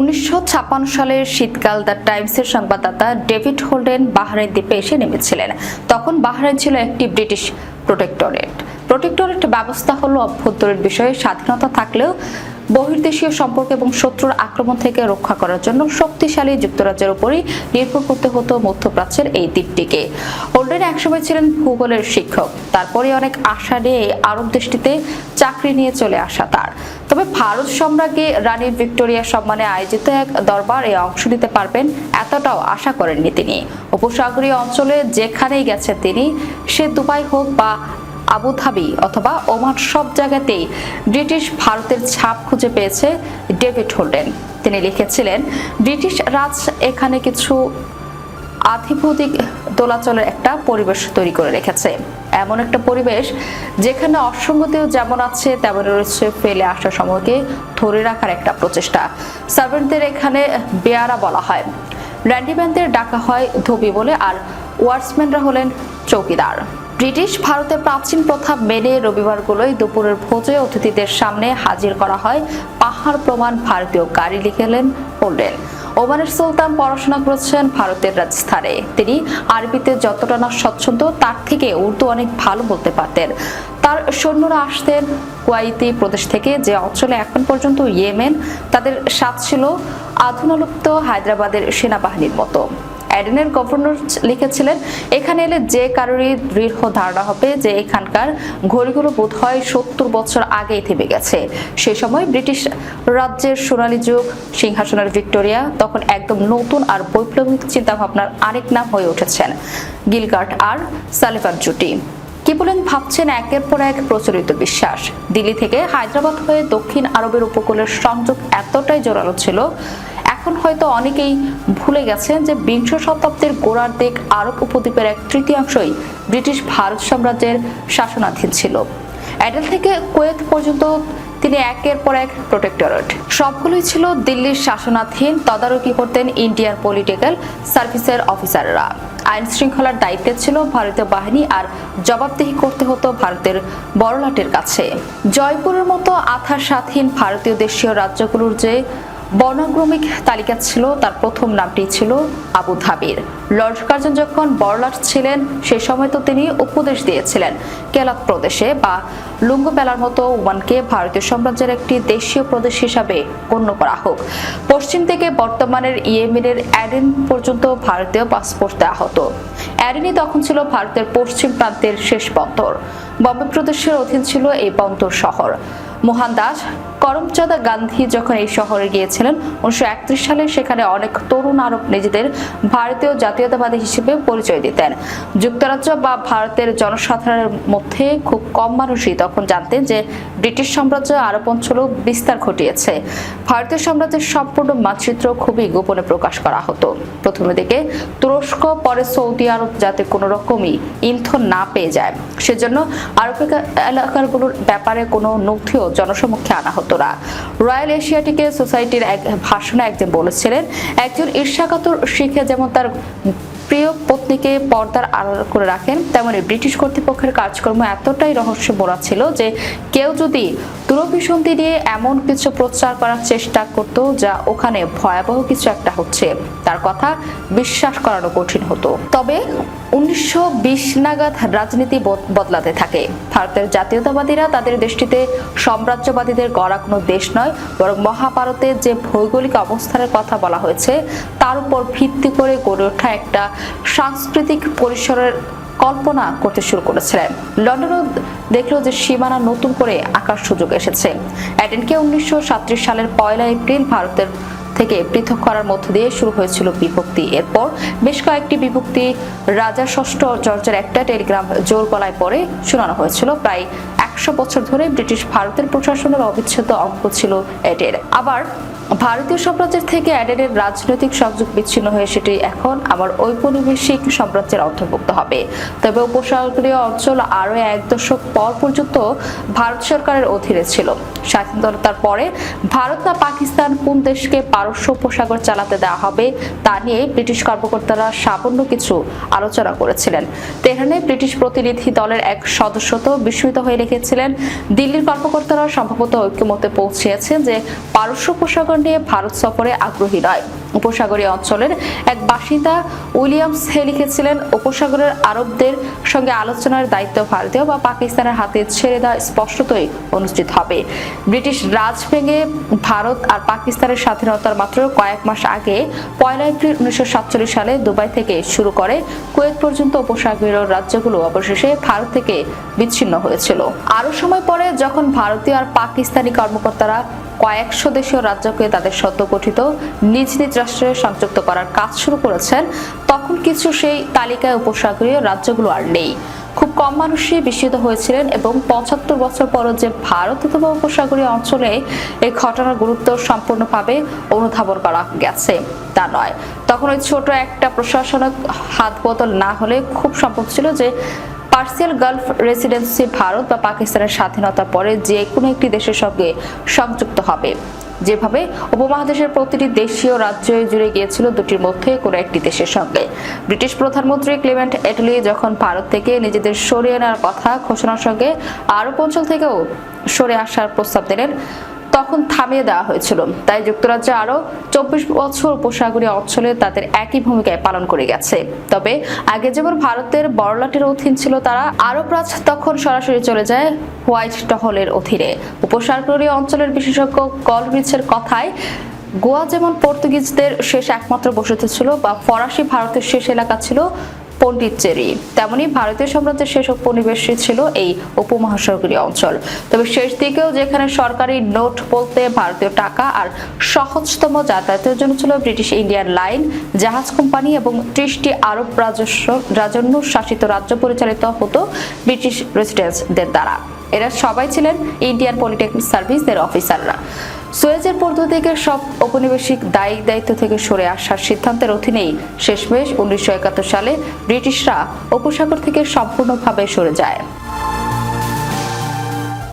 উনিশশো সালের শীতকাল দ্য টাইমসের সংবাদদাতা ডেভিড হোল্ডেন বাহরাইন দ্বীপে এসে নেমেছিলেন। তখন বাহরাইন ছিল একটি ব্রিটিশ প্রোটেক্টরেট। প্রোটেক্টরেট ব্যবস্থা হলো অভ্যন্তরীণ বিষয়ে স্বাধীনতা থাকলেও বহির্দেশীয় সম্পর্ক এবং শত্রুর আক্রমণ থেকে রক্ষা করার জন্য শক্তিশালী যুক্তরাজ্যের উপরই নির্ভর করতে হতো মধ্যপ্রাচ্যের এই দ্বীপটিকে। হোল্ডেন একসময় ছিলেন ভূগোলের শিক্ষক। তারপরে অনেক আশা নিয়ে আরব দেশটিতে চাকরি নিয়ে চলে আসা তার। তবে ভারত সম্রাজ্ঞী রানী ভিক্টোরিয়া সম্মানে আয়োজিত এক দরবার দরবারে অংশ নিতে পারবেন এতটাও আশা করেননি তিনি। উপসাগরীয় অঞ্চলে যেখানেই গেছেন তিনি, সে দুবাই হোক বা আবুধাবি অথবা ওমান সব জায়গাতেই ব্রিটিশ ভারতের ছাপ খুঁজে পেয়েছে ডেভিড হোল্ডেন। তিনি লিখেছিলেন, ব্রিটিশ রাজ এখানে কিছু আধিভৌতিক দোলাচলের একটা পরিবেশ তৈরি করে রেখেছে। এমন একটা পরিবেশ যেখানে অসঙ্গতিও যেমন আছে তেমন রয়েছে ফেলে আসা সময়কে ধরে রাখার একটা প্রচেষ্টা। সার্ভেন্টদের এখানে বেয়ারা বলা হয়। র্যান্ডিম্যানদের ডাকা হয় ধোবি বলে, আর ওয়ার্সম্যানরা হলেন চৌকিদার। ব্রিটিশ ভারতের প্রাচীন প্রথা মেনে রবিবারগুলোই দুপুরের ভোজে অতিথিদের সামনে হাজির করা হয়। পাহাড় প্রমাণ ভারতীয় গাড়ি লিখেলেন হোল্ডেন ওমানের সুলতান পড়াশোনা করেছেন ভারতের রাজস্থানে। তিনি আরবিতে যতটা না স্বচ্ছন্দ, তার থেকে উর্দু অনেক ভালো বলতে পারতেন। তার সৈন্যরা আসতেন কুয়াইতি প্রদেশ থেকে, যে অঞ্চলে এখন পর্যন্ত ইয়েমেন, তাদের স্বাদ ছিল আধুনালুপ্ত হায়দ্রাবাদের সেনাবাহিনীর মতো। অ্যাডেনের গভর্নর লিখেছিলেন, এখানে এলে যে কারোরই দৃঢ় ধারণা হবে যে এখানকার ঘড়িগুলো বোধ হয় সত্তর বছর আগেই থেমে গেছে। সে সময় ব্রিটিশ রাজ্যের সোনালী যুগ, সিংহাসনের ভিক্টোরিয়া, তখন একদম নতুন আর বৈপ্লবিক চিন্তাভাবনার আরেক নাম হয়ে উঠেছেন, গিলগার্ট আর সালিভান জুটি। কি বলেন ভাবছেন একের পর এক প্রচলিত বিশ্বাস? দিল্লি থেকে হায়দ্রাবাদ হয়ে দক্ষিণ আরবের উপকূলের সংযোগ এতটাই জোরালো ছিল এখন হয়তো অনেকেই ভুলে গেছেন যে বিংশ শতাব্দীর গোড়ার দিক আরব উপদ্বীপের এক তৃতীয়াংশই ব্রিটিশ ভারত সাম্রাজ্যের শাসনাধীন ছিল। অ্যাডেল থেকে কুয়েত পর্যন্ত তিনি একের পর এক প্রোটেক্টরেট। সবগুলোই ছিল দিল্লির শাসনাধীন, তদারকি করতেন ইন্ডিয়ার পলিটিক্যাল সার্ভিসের অফিসাররা। আইন শৃঙ্খলার দায়িত্বে ছিল ভারতীয় বাহিনী আর জবাবদিহি করতে হতো ভারতের বড়লাটের কাছে। জয়পুরের মতো আথার স্বাধীন ভারতীয় দেশীয় রাজ্যগুলোর যে বর্ণাক্রমিক তালিকা ছিল, তার প্রথম নামটি ছিল আবু ধাবির। লর্ড কার্জন যখন বড়লাট ছিলেন, সে সময় তো তিনি উপদেশ দিয়েছিলেন। কেলাত প্রদেশে বা লুঙ্গবেলার মতো ওয়ানকে ভারতীয় সাম্রাজ্যের একটি দেশীয় প্রদেশ হিসাবে গণ্য করা হোক। পশ্চিম থেকে বর্তমানের ইয়েমেনের অ্যাডেন পর্যন্ত ভারতীয় পাসপোর্ট দেওয়া হতো। অ্যাডেনই তখন ছিল ভারতের পশ্চিম প্রান্তের শেষ বন্দর। বম্বে প্রদেশের অধীন ছিল এই বন্দর শহর। মোহনদাস করমচাঁদ গান্ধী যখন এই শহরে গিয়েছিলেন, উনিশশো একত্রিশ সালে সেখানে অনেক তরুণ আরব নিজেদের ভারতীয় জাতীয়তাবাদী হিসেবে পরিচয় দিতেন। যুক্তরাজ্য বা ভারতের জনসাধারণের মধ্যে খুব কম মানুষই তখন জানতেন যে ব্রিটিশ সাম্রাজ্য আরব অঞ্চলেও বিস্তার ঘটিয়েছে। ভারতীয় সাম্রাজ্যের সম্পূর্ণ মানচিত্র খুবই গোপনে প্রকাশ করা হতো। প্রথমে দিকে তুরস্ক, পরে সৌদি আরব যাতে কোনো রকমই ইন্ধন না পেয়ে যায়। সেজন্য আরব এলাকাগুলোর ব্যাপারে কোনো নথিও জনসমক্ষে আনা হতো। না রয়্যাল এশিয়াটিকে সোসাইটির এক ভাষণে একজন বলেছিলেন একজন ঈর্ষাকাতর শিখে যেমন তার পত্নীকে পর্দার আড়াল করে রাখেন, তেমনি ব্রিটিশ কর্তৃপক্ষের কাজকর্ম এতটাই রহস্য মোড়া ছিল যে কেউ যদি দূরভিসন্ধি দিয়ে এমন কিছু প্রচার করার চেষ্টা করত যা ওখানে ভয়াবহ কিছু একটা হচ্ছে, তার কথা বিশ্বাস করানো কঠিন হতো। তবে উনিশশো নাগাদ রাজনীতি বদলাতে থাকে। ভারতের জাতীয়তাবাদীরা তাদের দেশটিতে সাম্রাজ্যবাদীদের গড়া কোনো দেশ নয়, বরং মহাভারতে যে ভৌগোলিক অবস্থানের কথা বলা হয়েছে, তার উপর ভিত্তি করে গড়ে ওঠা একটা সাংস্কৃতিক পরিসরের কল্পনা করতে শুরু করেছিলেন লন্ডনও দেখল যে সীমানা নতুন করে আঁকার সুযোগ এসেছে। অ্যাডেনকে উনিশশো সালের পয়লা এপ্রিল ভারতের থেকে পৃথক করার মধ্য দিয়ে শুরু হয়েছিল বিভক্তি। এরপর বেশ কয়েকটি বিভক্তি রাজা ষষ্ঠ জর্জের একটা টেলিগ্রাম জোর গলায় পরে শোনানো হয়েছিল। প্রায় একশো বছর ধরে ব্রিটিশ ভারতের প্রশাসনের অবিচ্ছেদ্য অঙ্গ ছিল এডের আবার ভারতীয় সাম্রাজ্যের থেকে অ্যাডেনের রাজনৈতিক সংযোগ বিচ্ছিন্ন হয়ে সেটি এখন আমার ঔপনিবেশিক সাম্রাজ্যের অন্তর্ভুক্ত হবে। তবে উপসাগরীয় অঞ্চল আরও এক দশক পর পর্যন্ত ভারত সরকারের অধীনে ছিল। স্বাধীনতার পরে ভারত না পাকিস্তান কোন দেশকে পারস্য উপসাগর চালাতে দেওয়া হবে তা নিয়ে ব্রিটিশ কর্মকর্তারা সামান্য কিছু আলোচনা করেছিলেন। তেহরানে ব্রিটিশ প্রতিনিধি দলের এক সদস্য তো বিস্মিত হয়ে রেখেছে জানিয়েছিলেন দিল্লির কর্মকর্তারা সম্ভবত ঐক্যমতে পৌঁছেছেন যে পারস্য উপসাগর নিয়ে ভারত সফরে আগ্রহী নয়। উপসাগরীয় অঞ্চলের এক বাসিন্দা উইলিয়ামস হে লিখেছিলেন, উপসাগরের আরবদের সঙ্গে আলোচনার দায়িত্ব ভারতীয় বা পাকিস্তানের হাতে ছেড়ে দেওয়া স্পষ্টতই অনুষ্ঠিত হবে। ব্রিটিশ রাজ ভেঙে ভারত আর পাকিস্তানের স্বাধীনতার মাত্র কয়েক মাস আগে পয়লা এপ্রিল উনিশশো সাতচল্লিশ সালে দুবাই থেকে শুরু করে কুয়েত পর্যন্ত উপসাগরীয় রাজ্যগুলো অবশেষে ভারত থেকে বিচ্ছিন্ন হয়েছিল। আরও সময় পরে যখন ভারতীয় আর পাকিস্তানি কর্মকর্তারা কয়েকশো দেশীয় রাজ্যকে তাদের সদ্য গঠিত নিজ নিজ রাষ্ট্রে সংযুক্ত করার কাজ শুরু করেছেন। তখন কিছু সেই তালিকায় উপসাগরীয় রাজ্যগুলো আর নেই। খুব কম মানুষই বিস্মিত হয়েছিলেন এবং পঁচাত্তর বছর পরও যে ভারত অথবা উপসাগরীয় অঞ্চলে এই ঘটনার গুরুত্ব সম্পূর্ণভাবে অনুধাবন করা গেছে, তা নয়। তখন ওই ছোট একটা প্রশাসনিক হাত বদল না হলে খুব সম্ভব ছিল যে পার্সিয়াল গালফ রেসিডেন্সি ভারত বা পাকিস্তানের স্বাধীনতা পরে যে কোনো একটি দেশের সঙ্গে সংযুক্ত হবে। যেভাবে উপমহাদেশের প্রতিটি দেশীয় রাজ্য জুড়ে গিয়েছিল দুটির মধ্যে কোনো একটি দেশের সঙ্গে। ব্রিটিশ প্রধানমন্ত্রী ক্লেমেন্ট এটলি যখন ভারত থেকে নিজেদের সরিয়ে নেওয়ার কথা ঘোষণার সঙ্গে আরব অঞ্চল থেকেও সরে আসার প্রস্তাব দিলেন তখন থামিয়ে দেওয়া হয়েছিল। তাই যুক্তরাজ্য আরও চব্বিশ বছর উপসাগরীয় অঞ্চলে তাদের একই ভূমিকায় পালন করে গেছে। তবে আগে যেমন ভারতের বড়লাটের অধীন ছিল, তারা আরব রাজ তখন সরাসরি চলে যায় হোয়াইট টহলের অধীনে। উপসাগরীয় অঞ্চলের বিশেষজ্ঞ গলরিচের কথায়, গোয়া যেমন পর্তুগিজদের শেষ একমাত্র বসতি ছিল বা ফরাসি ভারতের শেষ এলাকা ছিল পন্ডিচেরি তেমনি ভারতীয় সাম্রাজ্যের শেষ উপনিবেশই ছিল এই উপমহাসাগরীয় অঞ্চল। তবে শেষ দিকেও যেখানে সরকারি নোট বলতে ভারতীয় টাকা আর সহজতম যাতায়াতের জন্য ছিল ব্রিটিশ ইন্ডিয়ান লাইন, জাহাজ কোম্পানি এবং ত্রিশটি আরব রাজস্ব, রাজন্য শাসিত রাজ্য পরিচালিত হতো ব্রিটিশ রেসিডেন্সদের দ্বারা। এরা সবাই ছিলেন ইন্ডিয়ান পলিটেকনিক সার্ভিসদের অফিসাররা। সুয়েজের পূর্ব থেকে সব ঔপনিবেশিক দায়িক দায়িত্ব থেকে সরে আসার সিদ্ধান্তের অধীনেই শেষমেশ উনিশশো একাত্তর সালে ব্রিটিশরা উপসাগর থেকে সম্পূর্ণভাবে সরে যায়।